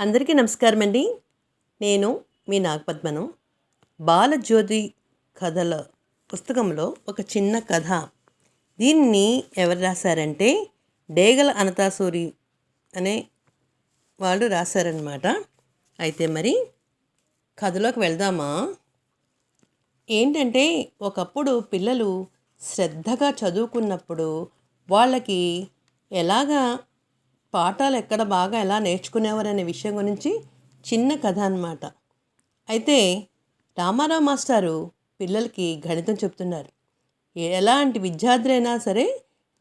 అందరికీ నమస్కారం అండి నేను మీ నాగపద్మను. బాలజ్యోతి కథల పుస్తకంలో ఒక చిన్న కథ. దీన్ని ఎవరు రాశారంటే డేగల అనతాసూరి అనే వాళ్ళు రాశారనమాట అయితే మరి కథలోకి వెళ్దామా? ఏంటంటే ఒకప్పుడు పిల్లలు శ్రద్ధగా చదువుకున్నప్పుడు వాళ్ళకి ఎలాగా పాఠాలు ఎక్కడ బాగా ఎలా నేర్చుకునేవారనే విషయం గురించి చిన్న కథ అన్నమాట. అయితే రామారావు మాస్టారు పిల్లలకి గణితం చెప్తున్నారు. ఎలాంటి విద్యార్థులైనా సరే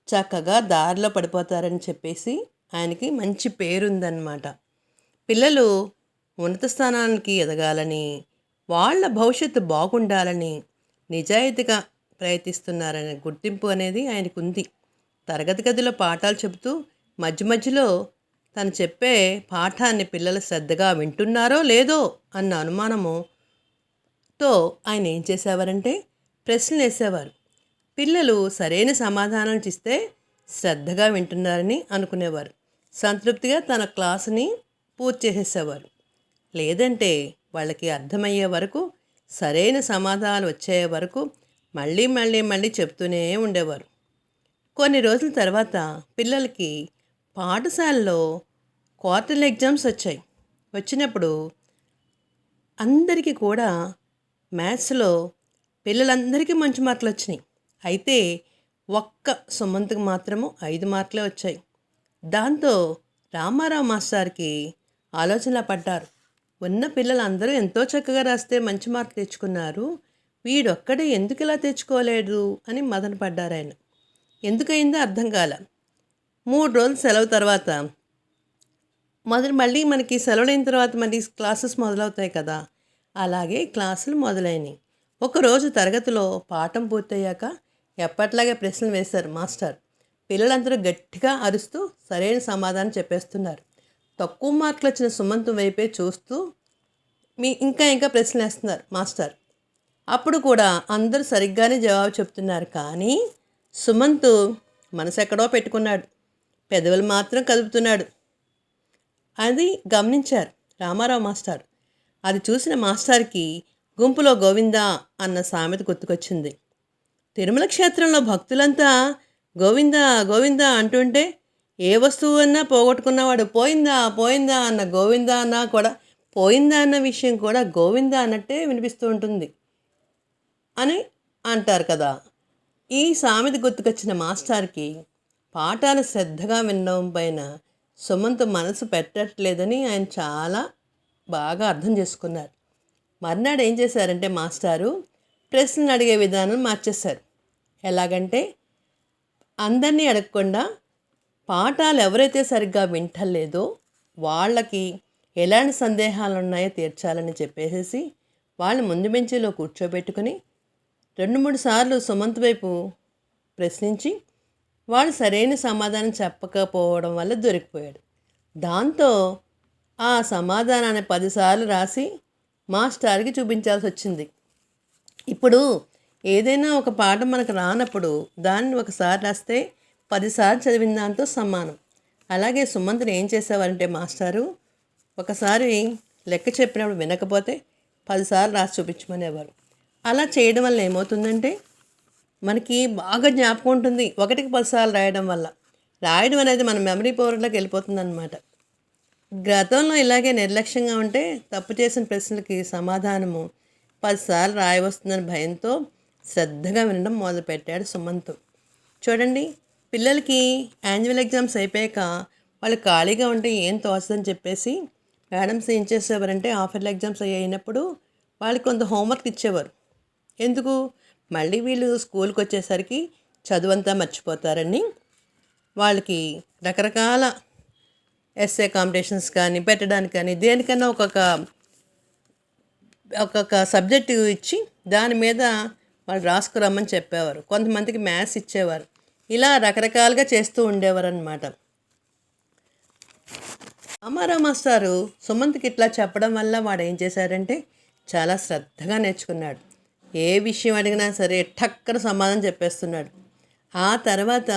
చక్కగా దారిలో పడిపోతారని చెప్పేసి ఆయనకి మంచి పేరుందన్నమాట. పిల్లలు ఉన్నత స్థానానికి ఎదగాలని వాళ్ళ భవిష్యత్తు బాగుండాలని నిజాయితీగా ప్రయత్నిస్తున్నారనే గుర్తింపు అనేది ఆయనకు ఉంది తరగతి గదిలో పాఠాలు చెబుతూ మధ్య మధ్యలో తను చెప్పే పాఠాన్ని పిల్లలు శ్రద్ధగా వింటున్నారో లేదో అన్న అనుమానముతో ఆయన ఏం చేసేవారంటే ప్రశ్నలు వేసేవారు. పిల్లలు సరైన సమాధానం ఇస్తే శ్రద్ధగా వింటున్నారని అనుకునేవారు. సంతృప్తిగా తన క్లాసుని పూర్తి చేసేసేవారు. లేదంటే వాళ్ళకి అర్థమయ్యే వరకు సరైన సమాధానాలు వచ్చే వరకు మళ్ళీ మళ్ళీ మళ్ళీ చెప్తూనే ఉండేవారు. కొన్ని రోజుల తర్వాత పిల్లలకి పాఠశాలలో క్వార్టర్లీ ఎగ్జామ్స్ వచ్చాయి. వచ్చినప్పుడు అందరికీ కూడా మ్యాథ్స్లో పిల్లలందరికీ మంచి మార్కులు వచ్చినాయి. అయితే ఒక్క సుమంత్కి మాత్రము ఐదు మార్కులే వచ్చాయి. దాంతో రామారావు మాస్టార్కి ఆలోచన పడ్డారు. ఉన్న పిల్లలందరూ ఎంతో చక్కగా రాస్తే మంచి మార్కులు తెచ్చుకున్నారు. వీడొక్కడే ఎందుకు ఇలా తెచ్చుకోలేడు అని మదనపడ్డారు ఆయన ఎందుకయిందో అర్థం కాల. మూడు రోజులు సెలవు తర్వాత. మొదలు మళ్ళీ మనకి సెలవులైన తర్వాత మళ్ళీ క్లాసెస్ మొదలవుతాయి కదా. అలాగే క్లాసులు మొదలైనవి ఒకరోజు తరగతిలో పాఠం పూర్తయ్యాక ఎప్పట్లాగే ప్రశ్నలు వేశారు మాస్టర్. పిల్లలందరూ గట్టిగా అరుస్తూ సరైన సమాధానం చెప్పేస్తున్నారు. తక్కువ మార్కులు వచ్చిన సుమంత్ వైపే చూస్తూ మీ ఇంకా ఇంకా ప్రశ్నలు వేస్తున్నారు మాస్టర్. అప్పుడు కూడా అందరూ సరిగ్గానే జవాబు చెప్తున్నారు కానీ సుమంత్ మనసు ఎక్కడో పెట్టుకున్నాడు. పెదవులు మాత్రం కదుపుతున్నాడు. అది గమనించారు రామారావు మాస్టర్. అది చూసిన మాస్టర్కి గుంపులో గోవిందా అన్న సామెత గుర్తుకొచ్చింది. తిరుమల క్షేత్రంలో భక్తులంతా గోవిందా గోవిందా అంటుంటే ఏ వస్తువు అన్నా పోగొట్టుకున్నవాడు పోయిందా పోయిందా అన్న గోవిందా అన్నా కూడా పోయిందా అన్న విషయం కూడా గోవిందా అన్నట్టే వినిపిస్తూ ఉంటుంది అని అంటారు కదా. ఈ సామెత గుర్తుకొచ్చిన మాస్టర్కి పాఠాలు శ్రద్ధగా వినడం పైన సుమంత్ మనసు పెట్టట్లేదని ఆయన చాలా బాగా అర్థం చేసుకున్నారు. మర్నాడు ఏం చేశారంటే మాస్టారు ప్రశ్నలు అడిగే విధానం మార్చేశారు. ఎలాగంటే అందరినీ అడగకుండా పాఠాలు ఎవరైతే సరిగ్గా వింటలేదో వాళ్ళకి ఎలాంటి సందేహాలు ఉన్నాయో తీర్చాలని చెప్పేసి వాళ్ళు ముందు బెంచీలో కూర్చోబెట్టుకుని రెండు మూడు సార్లు సుమంత్ వైపు ప్రశ్నించి వాడు సరైన సమాధానం చెప్పకపోవడం వల్ల దొరికిపోయాడు. దాంతో ఆ సమాధానాన్ని పదిసార్లు రాసి మాస్టర్కి చూపించాల్సి వచ్చింది. ఇప్పుడు ఏదైనా ఒక పాఠం మనకు రానప్పుడు దాన్ని ఒకసారి రాస్తే పదిసార్లు చదివిన దాంతో సమానం. అలాగే సుమంత్ని ఏం చేసేవారంటే మాస్టారు ఒకసారి లెక్క చెప్పినప్పుడు వినకపోతే పదిసార్లు రాసి చూపించమనేవారు. అలా చేయడం వల్ల ఏమవుతుందంటే మనకి బాగా జ్ఞాపకం ఉంటుంది. ఒకటికి పదిసార్లు రాయడం వల్ల. రాయడం అనేది మన మెమరీ పవర్లోకి వెళ్ళిపోతుంది అనమాట గతంలో ఇలాగే నిర్లక్ష్యంగా ఉంటే తప్పు చేసిన ప్రశ్నలకి సమాధానము పదిసార్లు రాయవస్తుందని భయంతో శ్రద్ధగా వినడం మొదలుపెట్టాడు సుమంత్. చూడండి పిల్లలకి యాన్యువల్ ఎగ్జామ్స్ అయిపోయాక వాళ్ళు ఖాళీగా ఉంటే ఏం తోచదని చెప్పేసి మేడమ్స్ ఏం చేసేవారంటే ఆఫర్ల ఎగ్జామ్స్ అయినప్పుడు వాళ్ళకి కొంత హోంవర్క్ ఇచ్చేవారు. ఎందుకు? మళ్ళీ వీళ్ళు స్కూల్కి వచ్చేసరికి చదువంతా మర్చిపోతారని వాళ్ళకి రకరకాల ఎస్ఏ కాంపిటీషన్స్ కానీ పెట్టడానికి కానీ దేనికన్నా ఒక్కొక్క ఒక్కొక్క సబ్జెక్ట్ ఇచ్చి దాని మీద వాళ్ళు రాసుకురమ్మని చెప్పేవారు. కొంతమందికి మ్యాథ్స్ ఇచ్చేవారు. ఇలా రకరకాలుగా చేస్తూ ఉండేవారు అనమాట అమ్మారావు మాస్టారు సుమంత్కి ఇట్లా చెప్పడం వల్ల వాడు ఏం చేశారంటే చాలా శ్రద్ధగా నేర్చుకున్నాడు. ఏ విషయం అడిగినా సరే టక్కన సమాధానం చెప్పేస్తున్నాడు. ఆ తర్వాత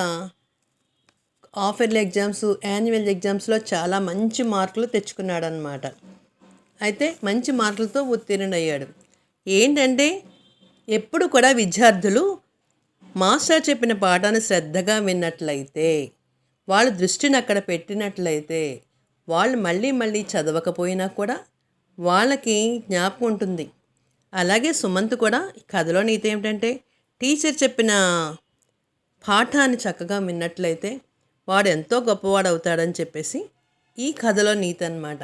హాఫ్ ఎగ్జామ్స్ యాన్యువల్ ఎగ్జామ్స్లో చాలా మంచి మార్కులు తెచ్చుకున్నాడు అనమాట అయితే మంచి మార్కులతో ఉత్తీర్ణుడయ్యాడు. ఏంటంటే ఎప్పుడు కూడా విద్యార్థులు మాస్టర్ చెప్పిన పాఠాన్ని శ్రద్ధగా విన్నట్లయితే వాళ్ళ దృష్టిని అక్కడ పెట్టినట్లయితే వాళ్ళు మళ్ళీ మళ్ళీ చదవకపోయినా కూడా వాళ్ళకి జ్ఞాపకం ఉంటుంది. అలాగే సుమంత్ కూడా ఈ కథలో నీతి ఏమిటంటే టీచర్ చెప్పిన పాఠాన్ని చక్కగా విన్నట్లయితే వాడు ఎంతో గొప్పవాడు అవుతాడని చెప్పేసి ఈ కథలో నీతి అన్నమాట.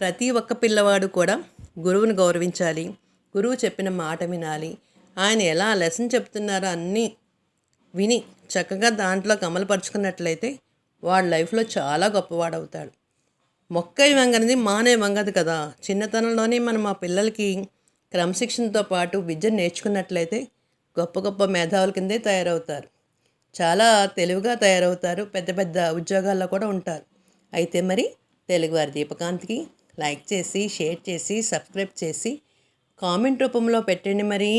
ప్రతి ఒక్క పిల్లవాడు కూడా గురువుని గౌరవించాలి గురువు చెప్పిన మాట వినాలి ఆయన ఎలా లెసన్ చెప్తున్నారో అన్నీ విని చక్కగా దాంట్లో అమలుపరుచుకున్నట్లయితే వాడు లైఫ్లో చాలా గొప్పవాడు అవుతాడు మొక్కై వంగనిది మానే వంగదు కదా. చిన్నతనంలోనే మనం మా పిల్లలకి క్రమశిక్షణతో పాటు విద్య నేర్చుకున్నట్లయితే గొప్ప గొప్ప మేధావుల కిందే తయారవుతారు. చాలా తెలివిగా తయారవుతారు. పెద్ద పెద్ద ఉద్యోగాల్లో కూడా ఉంటారు. అయితే మరి తెలుగువారి దీపకాంత్కి లైక్ చేసి షేర్ చేసి సబ్స్క్రైబ్ చేసి కామెంట్ రూపంలో పెట్టండి మరి.